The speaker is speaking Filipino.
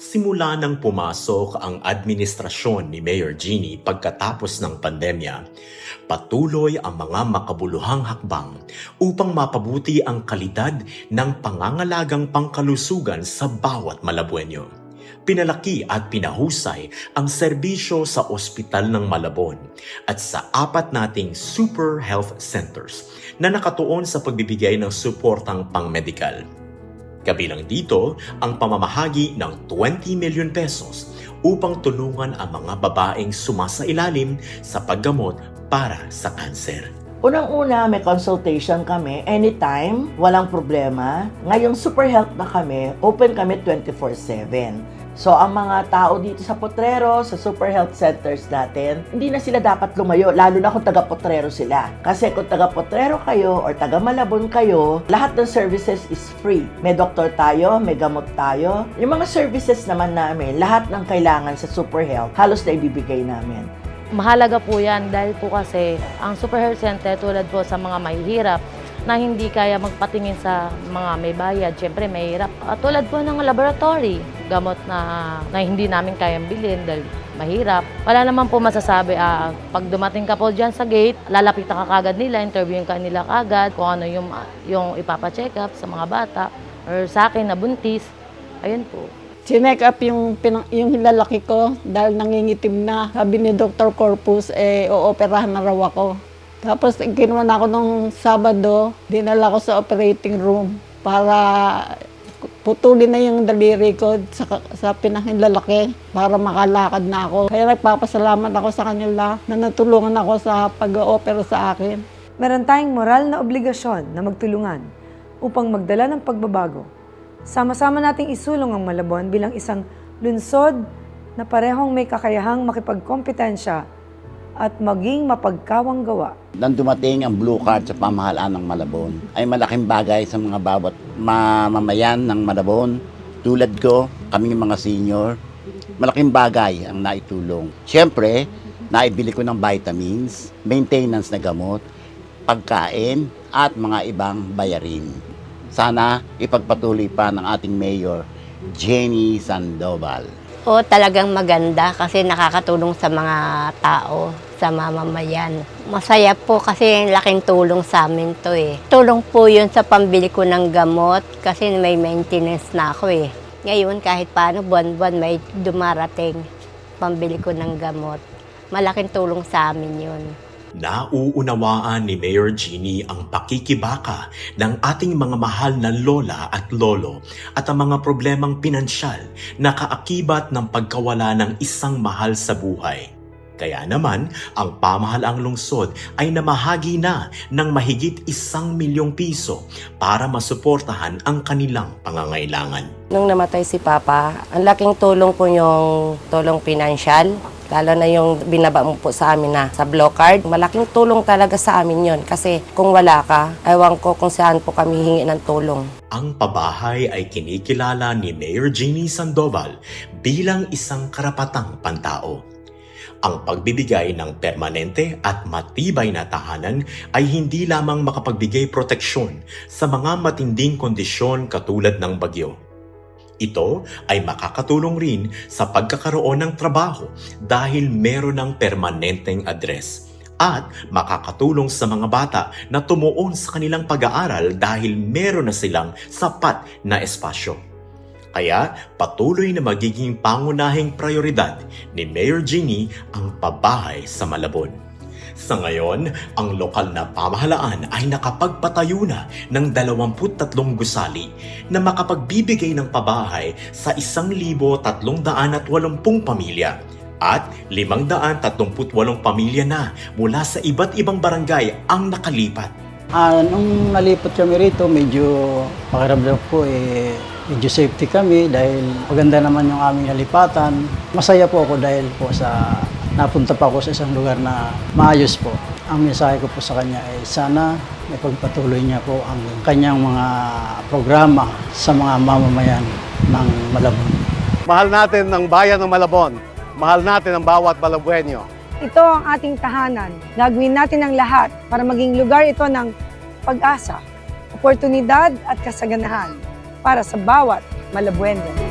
Simula nang pumasok ang administrasyon ni Mayor Jeannie pagkatapos ng pandemya, patuloy ang mga makabuluhang hakbang upang mapabuti ang kalidad ng pangangalagang pangkalusugan sa bawat Malabuenyo. Pinalaki at pinahusay ang serbisyo sa ospital ng Malabon at sa apat nating super health centers na nakatuon sa pagbibigay ng suportang pangmedikal. Kabilang dito ang pamamahagi ng 20 million pesos upang tulungan ang mga babaeng sumasailalim sa paggamot para sa kanser. Unang-una, may consultation kami anytime, walang problema. Ngayong super health na kami, open kami 24-7. So, ang mga tao dito sa Potrero, sa super health centers natin, hindi na sila dapat lumayo, lalo na kung taga-Potrero sila. Kasi kung taga-Potrero kayo or taga-Malabon kayo, lahat ng services is free. May doktor tayo, may gamot tayo. Yung mga services naman namin, lahat ng kailangan sa super health, halos na ibibigay namin. Mahalaga po yan dahil po kasi ang Super Health Center tulad po sa mga mahihirap na hindi kaya magpatingin sa mga may bayad, syempre mahirap. At tulad po ng laboratory, gamot na, na hindi namin kayang bilhin dahil mahirap. Wala naman po masasabi, ah, pag dumating ka po dyan sa gate, lalapitan ka kagad nila, interviewin ka nila kagad kung ano yung, yung ipapacheck up sa mga bata or sa akin na buntis. Ayun po. Sinek up yung, pinang, yung lalaki ko dahil nangingitim na. Sabi ni Dr. Corpus, eh, ooperahan na raw ako. Tapos kinuha na ako nung Sabado, dinala ko sa operating room para putulin na yung daliri ko sa, sa pinangin lalaki para makalakad na ako. Kaya nagpapasalamat ako sa kanila na natulungan ako sa pag-opera sa akin. Meron tayong moral na obligasyon na magtulungan upang magdala ng pagbabago. Sama-sama nating isulong ang Malabon bilang isang lunsod na parehong may kakayahang makipagkompetensya at maging mapagkawang gawa. Nang dumating ang blue card sa pamahalaan ng Malabon, ay malaking bagay sa mga bawat mamamayan ng Malabon. Tulad ko, kaming mga senior, malaking bagay ang naitulong. Siyempre, naibili ko ng vitamins, maintenance na gamot, pagkain, at mga ibang bayarin. Sana ipagpatuloy pa ng ating mayor, Jenny Sandoval. O talagang maganda kasi nakakatulong sa mga tao, sa mamamayan. Masaya po kasi laking tulong sa amin to eh. Tulong po yun sa pambili ko ng gamot kasi may maintenance na ako eh. Ngayon kahit paano buwan-buwan may dumarating pambili ko ng gamot. Malaking tulong sa amin yun. Nauunawaan ni Mayor Jeannie ang pakikibaka ng ating mga mahal na lola at lolo at ang mga problemang pinansyal na kaakibat ng pagkawala ng isang mahal sa buhay. Kaya naman, ang pamahalaang lungsod ay namahagi na ng mahigit isang milyong piso para masuportahan ang kanilang pangangailangan. Nung namatay si Papa, ang laking tulong po yung tulong pinansyal. Lalo na yung binaba mo po sa amin na sa block card. Malaking tulong talaga sa amin yon Kasi kung wala ka, ewan ko kung saan po kami hingi ng tulong. Ang pabahay ay kinikilala ni Mayor Jeannie Sandoval bilang isang karapatang pantao. Ang pagbibigay ng permanente at matibay na tahanan ay hindi lamang makapagbigay proteksyon sa mga matinding kondisyon katulad ng bagyo. Ito ay makakatulong rin sa pagkakaroon ng trabaho dahil meron ng permanenteng address at makakatulong sa mga bata na tumuon sa kanilang pag-aaral dahil meron na silang sapat na espasyo. Kaya patuloy na magiging pangunahing prioridad ni Mayor Jeannie ang pabahay sa Malabon. Sa ngayon, ang lokal na pamahalaan ay nakapagpatayo na ng 23 gusali na makapagbibigay ng pabahay sa 1,380 pamilya at 538 pamilya na mula sa iba't ibang barangay ang nakalipat. Ah, nung nalipat kami rito, medyo pakiramdam ko eh, medyo safety kami dahil maganda naman yung aming nalipatan. Masaya po ako dahil po sa napunta pa ako sa isang lugar na maayos po. Ang mensahe ko po sa kanya ay sana may pagpatuloy niya po ang kanyang mga programa sa mga mamamayan ng Malabon. Mahal natin ang bayan ng Malabon. Mahal natin ang bawat Malabuenyo. Ito ang ating tahanan. Gagawin natin ang lahat para maging lugar ito ng pag-asa, oportunidad at kasaganahan para sa bawat Malabuenyo.